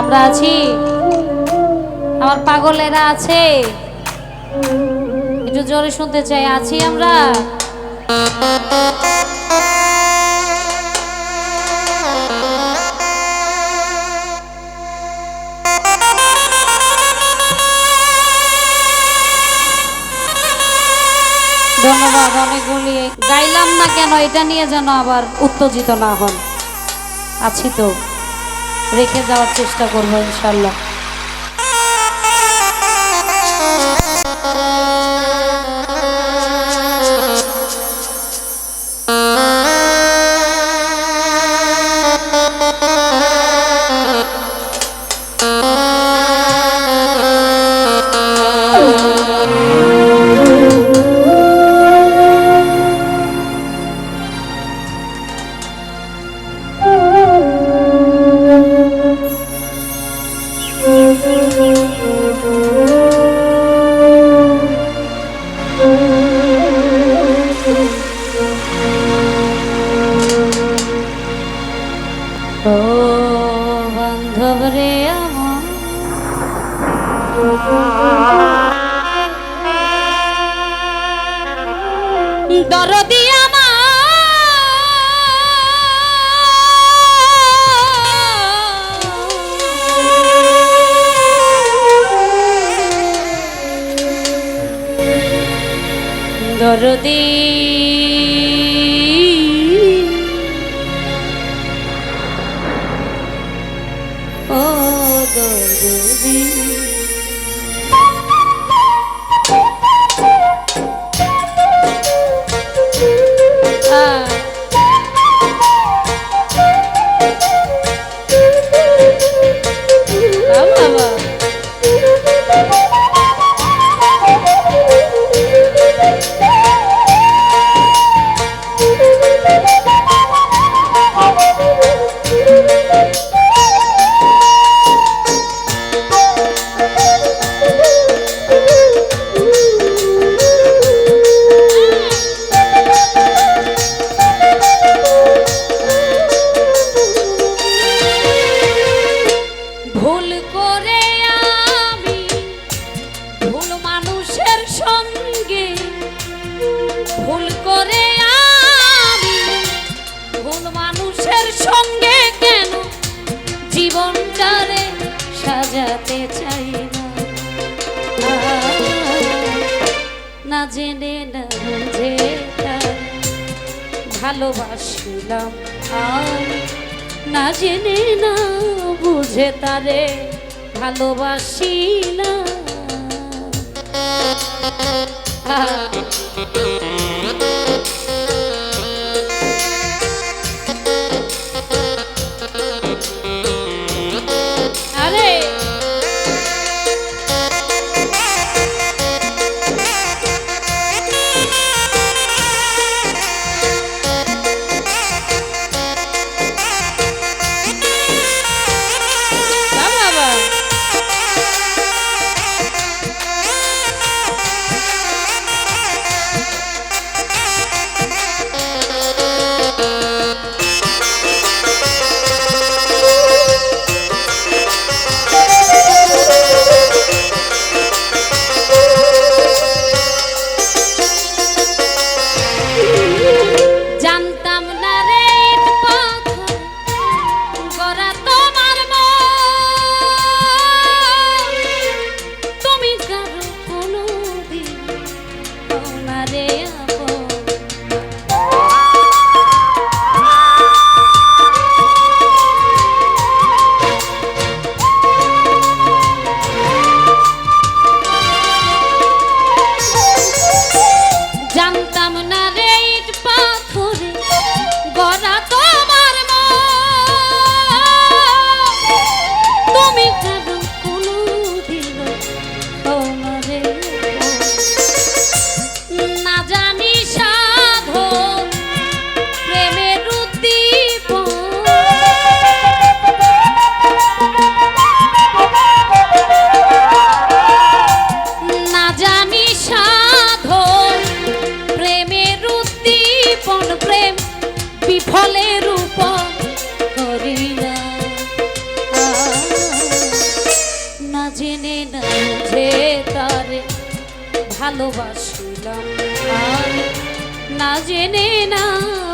আমরা আছি। আমার পাগলেরা আছে। একটু জোরে শুনতে চাই, আছি আমরা। ধন্যবাদ অনেকগুলি গাইলাম না কেন, এটা নিয়ে যেন আবার উত্তেজিত না হন। আছি তো। রেখে যাওয়ার চেষ্টা করব ইনশাল্লাহ। দরদি চাই না না জেনে না বুঝে ভালোবাসিলাম আমি না জেনে না বুঝে তারে ভালোবাসি ছিলাম। না জেনে না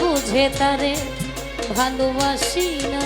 বুঝে তারে ভালোবাসি না।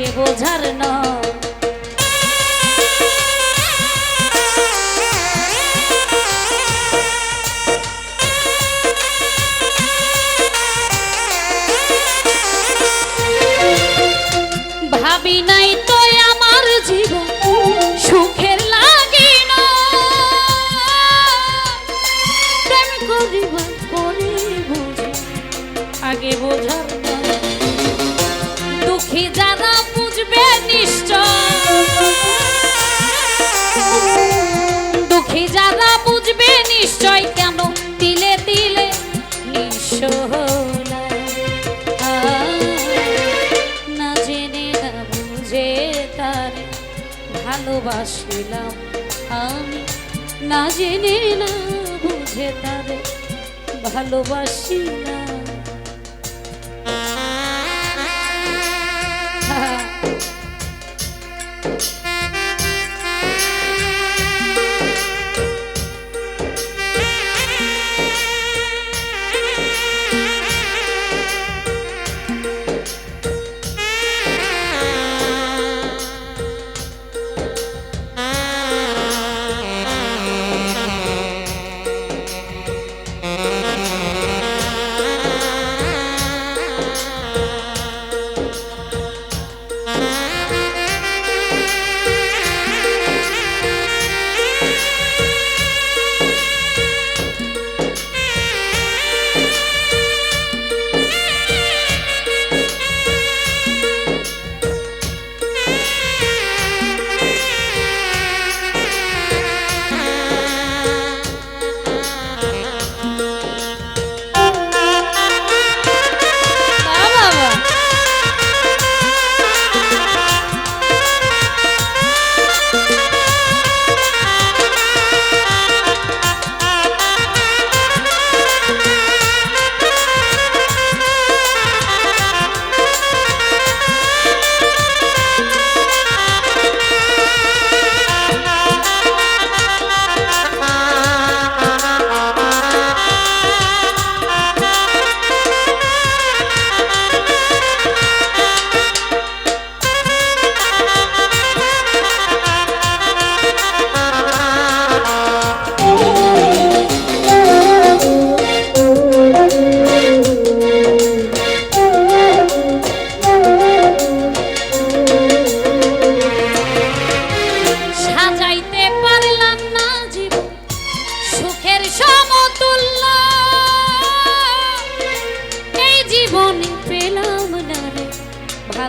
কে বোঝার না ভাবি না ছিলাম আমি। না জেনে না বুঝে তারে ভালোবাসি না।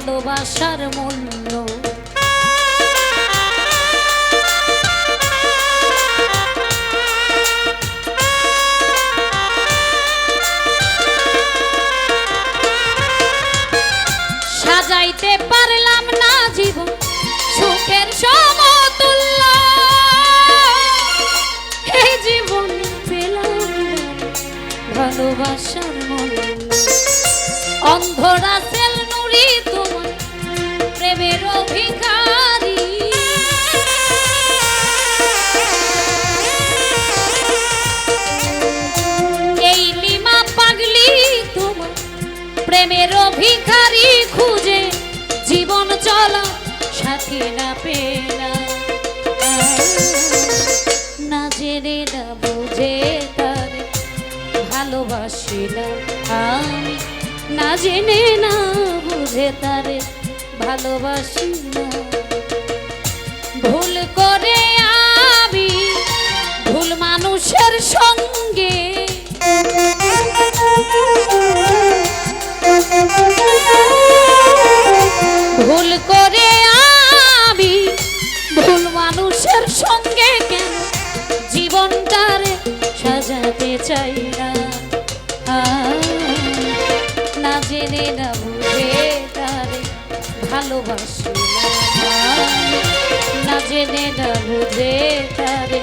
ভালোবাসার মূল্য। সাজাইতে পারলাম না জীবন সুখের সমতুল্য। এই জীবন পেলাম ভালোবাসা না পেনা। না জেনে না বুঝে তার ভালোবাসিলাম না জেনে না বুঝে তারে ভালোবাসিলাম ভুল করে আমি, ভুল মানুষের সঙ্গে সাজাতে চাই না। না জেনে না বুঝে তারে ভালোবাসিলাম না। জেনে না বুঝে তারে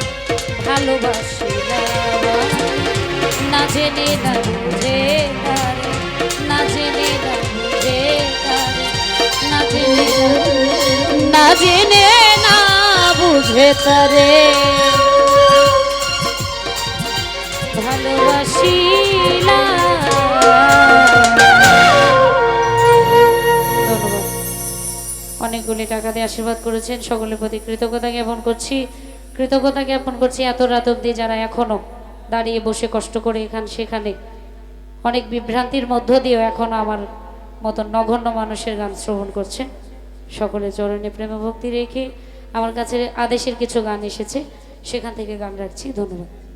ভালোবাসিলাম না। জেনে না বুঝে তারে, না জেনে না বুঝে তারে না জেনে না জেনে না বুঝে তারে। ধন্যবাদ অনেকগুলি টাকা দিয়ে আশীর্বাদ করেছেন, সকলের প্রতি কৃতজ্ঞতা জ্ঞাপন করছি। কৃতজ্ঞতা জ্ঞাপন করছি এত রাত অবধি যারা এখনও দাঁড়িয়ে বসে কষ্ট করে এখান সেখানে। অনেক বিভ্রান্তির মধ্য দিয়েও এখনও আমার মতন নগণ্য মানুষের গান শ্রবণ করছে। সকলে চরণে প্রেম ভক্তি রেখে আমার কাছে আদেশের কিছু গান এসেছে, সেখান থেকে গান রাখছি। ধন্যবাদ।